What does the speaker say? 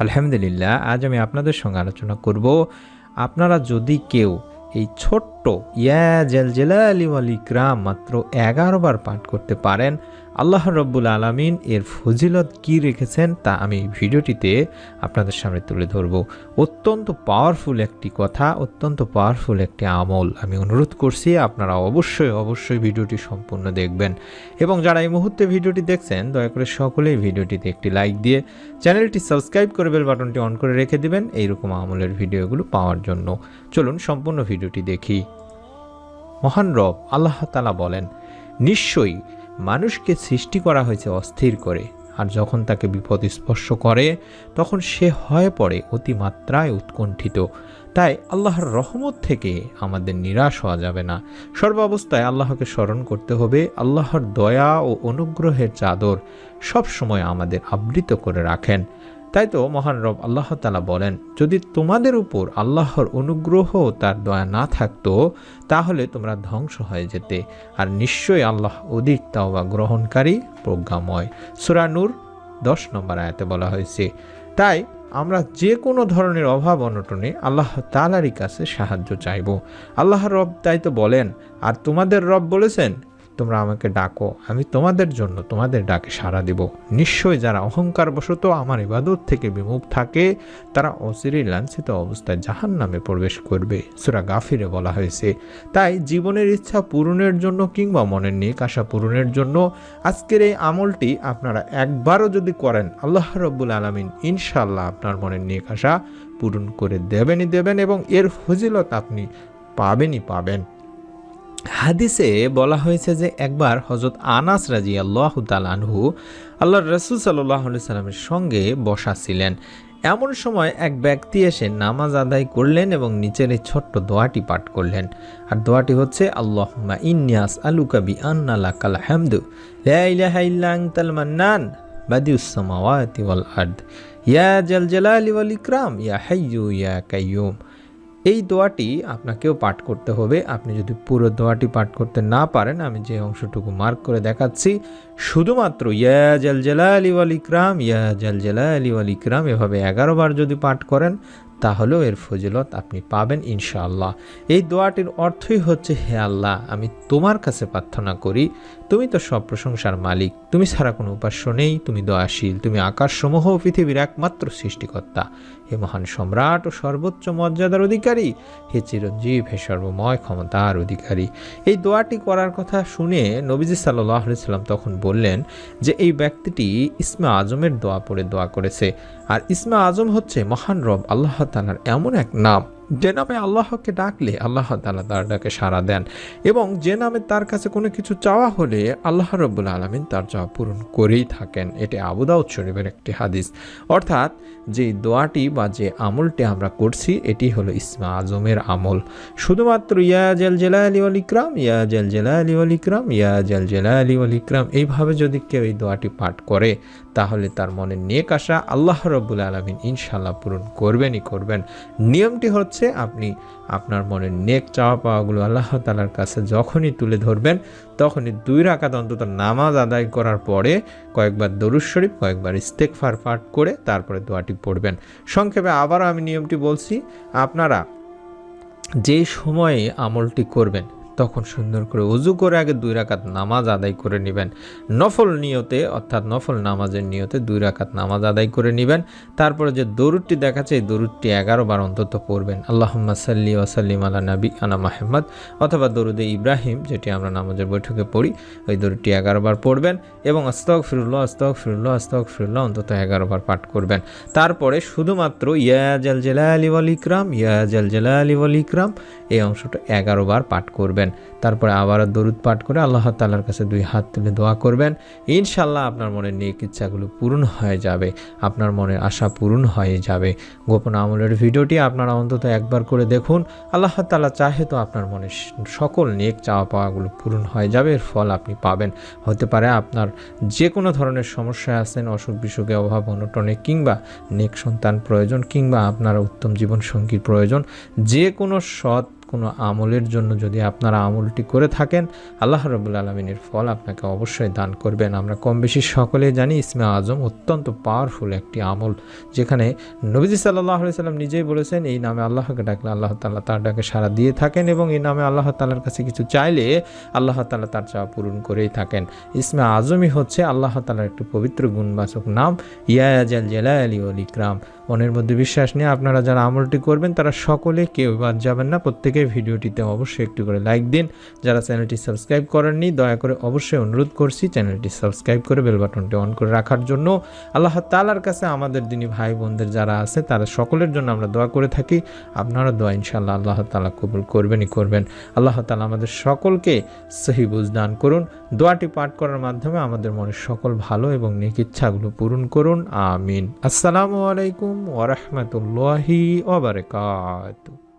আলহামদুলিল্লাহ, আজ আমি আপনাদের সঙ্গে আলোচনা করব, আপনারা যদি কেউ এই ছোট্ট ইয়া জেলজেলা আলিম আলী গ্রাম মাত্র এগারো বার পাঠ করতে পারেন আল্লাহ রব্বুল আলমিন এর ফজিলত কি রেখেছেন তা আমি ভিডিওটিতে আপনাদের সামনে তুলে ধরব। অত্যন্ত পাওয়ারফুল একটি কথা, অত্যন্ত পাওয়ারফুল একটি আমল। আমি অনুরোধ করছি, আপনারা অবশ্যই অবশ্যই ভিডিওটি সম্পূর্ণ দেখবেন। এবং যারা এই মুহূর্তে ভিডিওটি দেখছেন, দয়া করে সকলেই ভিডিওটিতে একটি লাইক দিয়ে চ্যানেলটি সাবস্ক্রাইব করে বেল বাটনটি অন করে রেখে দিবেন এইরকম আমলের ভিডিওগুলো পাওয়ার জন্য। চলুন সম্পূর্ণ ভিডিওটি দেখি। মহান রব আল্লাহ তালা বলেন, নিশ্চয়ই মানুষকে সৃষ্টি করা হয়েছে অস্থির করে, আর যখন তাকে বিপদ স্পর্শ করে, তখন সে হয়ে পড়ে অতিমাত্রায় উৎকণ্ঠিত। তাই আল্লাহর রহমত থেকে আমাদের নিরাশ হওয়া যাবে না। সর্বাবস্থায় আল্লাহকে স্মরণ করতে হবে, আল্লাহর দয়া ও অনুগ্রহের চাদর সব সময় আমাদের আবৃত করে রাখেন। তাই তো মহান রব আল্লাহ তালা বলেন, যদি তোমাদের উপর আল্লাহর অনুগ্রহ তার দয়া না থাকতো, তাহলে তোমরা ধ্বংস হয়ে যেতে। আর নিশ্চয়ই আল্লাহ অধিক তাওবা গ্রহণকারী, প্রজ্ঞাময়। সুরানুর দশ নম্বর আয়াতে বলা হয়েছে, তাই আমরা যে কোনো ধরনের অভাব অনটনে আল্লাহ তালারই কাছে সাহায্য চাইব। আল্লাহ রব তাই তো বলেন, আর তোমাদের রব বলেছেন তোমরা আমাকে ডাকো, আমি তোমাদের জন্য তোমাদের ডাকে সাড়া দিব। নিশ্চয় যারা অহংকার বশত আমার ইবাদত থেকে বিমুখ থাকে, তারা অচিরেই লাঞ্ছিত অবস্থায় জাহান নামে প্রবেশ করবে। সুরা গাফিরে বলা হয়েছে, তাই জীবনের ইচ্ছা পূরণের জন্য কিংবা মনের নিক আশা পূরণের জন্য আজকের এই আমলটি আপনারা একবারও যদি করেন, আল্লাহ রব্বুল আলমিন ইনশাল্লাহ আপনার মনের নিক আশা পূরণ করে দেবেনই দেবেন এবং এর ফজিলত আপনি পাবেনই পাবেন। হাদিসে বলা হয়েছে যে একবার হজরত আনাস রাজি আল্লাহ আনহু আল্লাহ রসুল সাল্লাহ সাল্লামের সঙ্গে বসা ছিলেন। এমন সময় এক ব্যক্তি এসে নামাজ আদায় করলেন এবং নিচের এই ছোট্ট দোয়াটি পাঠ করলেন। আর দোয়াটি হচ্ছে আল্লাহমা ইন্যাস আলুকাবি আন্নালা কাল তাল মান্নান বাদিউসামাওয়াতি ওয়াল আর্দ, ইয়া জাল জালালি ওয়াল ইকরাম, ইয়া হাইয়ু ইয়া কাইয়ুম এই দোয়াটি আপনাকেও পাঠ করতে হবে। আপনি যদি পুরো দোয়াটি পাঠ করতে না পারেন, আমি যে অংশটুকু মার্ক করে দেখাচ্ছি, শুধুমাত্র ইয়া জাল আলী ওয়াল ইকরাম, ইয়া জাল জালা আলী ইকরাম এভাবে এগারো বার যদি পাঠ করেন, তাহলেও এর ফজিলত আপনি পাবেন ইনশাআল্লাহ। এই দোয়াটির অর্থই হচ্ছে, হে আল্লাহ, আমি তোমার কাছে প্রার্থনা করি তুমি তো সব প্রশংসার মালিক। তুমি ছাড়া কোনো উপাস্য নেই। তুমি দয়াশীল। তুমি আকাশসমূহ পৃথিবীর একমাত্র সৃষ্টিকর্তা। হে মহান সম্রাট ও সর্বোচ্চ মর্যাদার অধিকারী। হে চিরঞ্জীব, হে সর্বময় ক্ষমতার অধিকারী। এই দোয়াটি করার কথা শুনে নবীজি সাল্লাম তখন বললেন যে, এই ব্যক্তিটি ইসমা আজমের দোয়া পড়ে দোয়া করেছে। আর ইসমা আজম হচ্ছে মহান রব আল্লাহ তালার এমন এক নাম যে নামে আল্লাহকে ডাকলে আল্লাহ তালা তার ডাকে সাড়া দেন এবং যে নামে তার কাছে কোনো কিছু চাওয়া হলে আল্লাহ রব্বুল আলমিন তার চাওয়া পূরণ করেই থাকেন। এটি আবুদাউদ শরীফের একটি হাদিস। অর্থাৎ যে দোয়াটি বা যে আমলটি আমরা করছি, এটি হলো ইসমা আজমের আমল। শুধুমাত্র ইয়া জেল আলী অল ইকরাম, ইয়া জেল আলী অল ইকরাম, ইয়া জেল আলী অল ইকরাম, এইভাবে যদি কেউ এই দোয়াটি পাঠ করে, তাহলে তার মনে নেক আসা আল্লাহ রব্বুল আলমিন ইনশাল্লাহ পূরণ করবেনই করবেন। নিয়মটি হচ্ছে আপনি আপনার মনের নেক চাওয়া পাওয়াগুলো আল্লাহ তালার কাছে যখনই তুলে ধরবেন, তখনই দুই রাকাত অন্তত নামাজ আদায় করার পরে কয়েকবার দরুদ শরীফ, কয়েকবার ইস্তেকফার পাঠ করে তারপরে দোয়াটি পড়বেন। সংক্ষেপে আবারও আমি নিয়মটি বলছি, আপনারা যে সময়ে আমলটি করবেন তখন সুন্দর করে উজু করে আগে দুই রাকাত নামাজ আদায় করে নেবেন। নফল নিয়তে, অর্থাৎ নফল নামাজের নিয়তে দুই রাকাত নামাজ আদায় করে নেবেন। তারপরে যে দরুদটি দেখাচ্ছে, এই দরুদটি এগারো বার অন্তত পড়বেন। আল্লাহ সাল্লি ওসাল্লিম আল্লাহ নবী আনা মাহমদ অথবা দরুদে ইব্রাহিম, যেটি আমরা নামাজের বৈঠকে পড়ি, ওই দরুদটি এগারো বার পড়বেন এবং আস্তক ফিরুল্লাহ আস্তক ফিরুল্লাহ আস্তক ফিরুল্লাহ অন্তত এগারো বার পাঠ করবেন। তারপরে শুধুমাত্র ইয়া জাল জেলা আলী ওয়াল ইকরাম, ইয়া জাল জেলা আলী ওয়াল ইকরাম, এই অংশটা এগারো বার পাঠ করবেন। তারপরে আবারও দরুদ পাঠ করে আল্লাহ তাল্লার কাছে দুই হাত তুলে দোয়া করবেন। ইনশাল্লাহ আপনার মনের নেক ইচ্ছাগুলো পূরণ হয়ে যাবে। আপনার মনের আশা পূরণ হয়ে যাবে। গোপন আমলের ভিডিওটি আপনারা অন্তত একবার করে দেখুন। আল্লাহ তাল্লাহ চাহে তো আপনার মনে সকল নেক চাওয়া পাওয়াগুলো পূরণ হয়ে যাবে, এর ফল আপনি পাবেন। হতে পারে আপনার যে কোনো ধরনের সমস্যায় আছেন, অসুখ বিসুখে অভাব, অনটনে কিংবা নেক সন্তান প্রয়োজন কিংবা আপনার উত্তম জীবন জীবনসঙ্গীর প্রয়োজন। যে কোনো সৎ কোনো আমলের জন্য যদি আপনারা আমলটি করে থাকেন, আল্লাহ রবুল আলমিনের ফল আপনাকে অবশ্যই দান করবেন। আমরা কম বেশি সকলেই জানি ইসমে আজম অত্যন্ত পাওয়ারফুল একটি আমল, যেখানে নবীজি সাল্লাহ সাল্লাম নিজেই বলেছেন, এই নামে আল্লাহকে ডাকলে আল্লাহ তাল্লাহ তার ডাকে সাড়া দিয়ে থাকেন এবং এই নামে আল্লাহ তাল্লার কাছে কিছু চাইলে আল্লাহ তাল্লাহ তার চাওয়া পূরণ করেই থাকেন। ইসমে আজমই হচ্ছে আল্লাহ তালার একটি পবিত্র গুণবাচক নাম ইয়াজাল জেলা আলী অল ইকরাম। মনের মধ্যে বিশ্বাস নিয়ে আপনারা যারা আমলটি করবেন, তারা সকলে কেউ বাদ যাবেন না। প্রত্যেকের ভিডিওটিতে অবশ্যই একটু করে লাইক দিন। যারা চ্যানেলটি সাবস্ক্রাইব করেননি, দয়া করে অবশ্যই অনুরোধ করছি চ্যানেলটি সাবস্ক্রাইব করে বেল বাটনটি অন করে রাখার জন্য। আল্লাহ তালার কাছে আমাদের দিনী ভাই বোনদের যারা আছে, তারা সকলের জন্য আমরা দোয়া করে থাকি। আপনারা দোয়া ইনশাল্লাহ আল্লাহ তালা কবুল করবেনই করবেন। আল্লাহ তালা আমাদের সকলকে সহি দান করুন। দোয়াটি পাঠ করার মাধ্যমে আমাদের মনের সকল ভালো এবং নেক ইচ্ছাগুলো পূরণ করুন। আমিন। আসসালামু আলাইকুম ওরহমতুল্লাহি ওবরকাত